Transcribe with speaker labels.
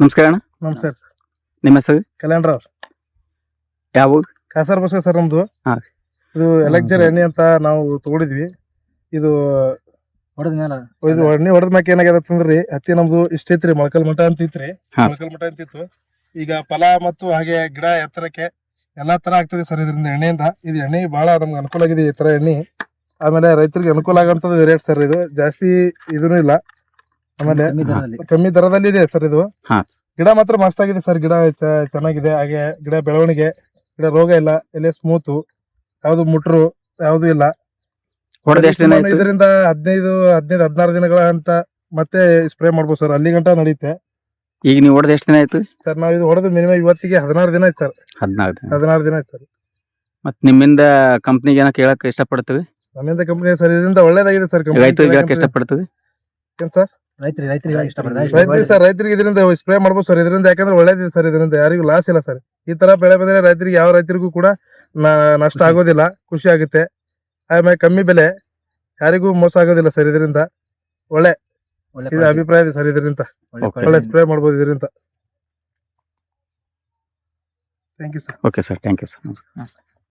Speaker 1: ನಮಸ್ಕಾರ ಅಣ್ಣ.
Speaker 2: ನಮಸ್ಕಾರ ಸರ್
Speaker 1: ನಿಮ್ಮ ಹೆಸರು?
Speaker 2: ಕಲ್ಯಾಣ್ರ ಅವ್ರು.
Speaker 1: ಯಾವ?
Speaker 2: ಕಾಸರ್ ಬಸ್ ಸರ್ ನಮ್ದು.
Speaker 1: ಹಾ.
Speaker 2: ಇದು ಎಲೆಕ್ಚರ್ ಎಣ್ಣೆ ಅಂತ ನಾವು ತಗೊಂಡಿದ್ವಿ. ಇದು
Speaker 3: ಹೊಡೆದ ಮೇಲೆ.
Speaker 2: ಇದು ಎಣ್ಣೆ ಹೊಡೆದ ಮ್ಯಾಕೆ ಏನಾಗ್ಯದ ಅಂತಂದ್ರಿ ಹತ್ತಿ ನಮ್ದು ಇಷ್ಟ ಐತ್ರಿ ಮೊಳಕಲ್ ಮಠ ಅಂತ ಐತ್ರಿ.
Speaker 1: ಹಾ.
Speaker 2: ಮೊಳಕಲ್ ಮಠ ಅಂತ ಇತ್ತು. ಈಗ ಫಲ ಮತ್ತು ಹಾಗೆ ಗಿಡ ಎತ್ತರಕ್ಕೆ ಎಲ್ಲಾ ತರ ಆಗ್ತದೆ ಸರ್ ಇದರಿಂದ ಎಣ್ಣೆಯಿಂದ. ಇದು ಎಣ್ಣೆ ಬಹಳ ನಮ್ಗೆ ಅನುಕೂಲ ಆಗಿದೆ ಈ ತರ ಎಣ್ಣೆ. ಆಮೇಲೆ ರೈತರಿಗೆ ಅನುಕೂಲ ಆಗಂತದ್ದು ರೇಟ್ ಸರ್ ಇದು. ಜಾಸ್ತಿ ಇದೂ ಇಲ್ಲ. ಆಮೇಲೆ
Speaker 3: ಕಮ್ಮಿ ದರದಲ್ಲಿ.
Speaker 2: ಕಮ್ಮಿ ದರದಲ್ಲಿ ಇದೆ ಸರ್ ಇದು.
Speaker 1: ಹಾ.
Speaker 2: ಗಿಡ ಮಾತ್ರ ಮಸ್ತ್ ಆಗಿದೆ ಸರ್. ಗಿಡ ಚ- ಚೆನ್ನಾಗಿದೆ. ಹಾಗೆ ಗಿಡ ಬೆಳವಣಿಗೆ ಗಿಡ ರೋಗ ಇಲ್ಲ. ಎಲೆ ಸ್ಮೂತ್ ಯಾವ್ದು ಮುಟ್ರು ಯಾವ್ದು ಇಲ್ಲ.
Speaker 1: ಹೊಡೆದ ಎಷ್ಟು ದಿನ ಆಯ್ತು?
Speaker 2: ಇದರಿಂದ ಹದಿನೈದು ಹದಿನೈದು ಹದಿನಾರು ದಿನಗಳ ಅಂತ ಮತ್ತೆ ಸ್ಪ್ರೇ ಮಾಡ್ಬೋದು ಸರ್. ಅಲ್ಲಿ ಗಂಟ ನಡೆಯುತ್ತೆ
Speaker 1: ಈಗ ನೀವು ಹೊಡೆದ ಎಷ್ಟು ದಿನ ಆಯ್ತು?
Speaker 2: ಸರ್ ನಾವು ಇದು ಹೊಡೆದು ಮಿನಿಮಮ್ ಇವತ್ತಿಗೆ ಹದಿನಾರು ದಿನ ಆಯ್ತು ಸರ್.
Speaker 1: ಹದಿನಾಲ್ಕು ದಿನ.
Speaker 2: ಹದಿನಾರು ದಿನ ಆಯ್ತು ಸರ್.
Speaker 1: ಮತ್ತೆ ನಿಮ್ಮಿಂದ ಕಂಪ್ನಿಗೆ ಏನೋ ಕೇಳಕ್ ಇಷ್ಟಪಡ್ತೀವಿ?
Speaker 2: ನಮ್ಮಿಂದ ಕಂಪನಿ ಸರ್ ಇದರಿಂದ ಒಳ್ಳೇದಾಗಿದೆ ಸರ್
Speaker 1: ರೈತರಿಗೆ ಹೇಳಕ್ ಇಷ್ಟಪಡ್ತೀವಿ?
Speaker 2: ಏನ್ ಸರ್?
Speaker 3: ರೈತರಿಗೆ ರೈತರಿಗೆ ಇಷ್ಟಪಡ್ತಾರೆ
Speaker 2: ರೈತರಿಗೆ ಸರ್ ರೈತರಿಗೆ ಇದರಿಂದ ಸ್ಪ್ರೇ ಮಾಡ್ಬೋದು ಸರ್. ಇದರಿಂದ ಯಾಕಂದ್ರೆ ಒಳ್ಳೇದಿದೆ ಸರ್ ಇದರಿಂದ ಯಾರಿಗೂ ಲಾಸ್ ಇಲ್ಲ ಸರ್. ಈ ತರ ಬೆಳೆ ಬಂದ್ರೆ ರೈತರಿಗೆ ಯಾವ ರೈತರಿಗೂ ಕೂಡ ನಷ್ಟ ಆಗೋದಿಲ್ಲ ಖುಷಿ ಆಗುತ್ತೆ. ಆಮೇಲೆ ಕಮ್ಮಿ ಬೆಲೆ ಯಾರಿಗೂ ಮೋಸ ಆಗೋದಿಲ್ಲ ಸರ್ ಇದರಿಂದ. ಒಳ್ಳೆ ಇದು ಅಭಿಪ್ರಾಯ ಇದೆ ಸರ್ ಇದರಿಂದ.
Speaker 3: ಒಳ್ಳೆ.
Speaker 2: ಸ್ಪ್ರೇ ಮಾಡ್ಬೋದು ಇದರಿಂದ. Thank you sir
Speaker 1: okay sir thank you sir ನಮಸ್ಕಾರ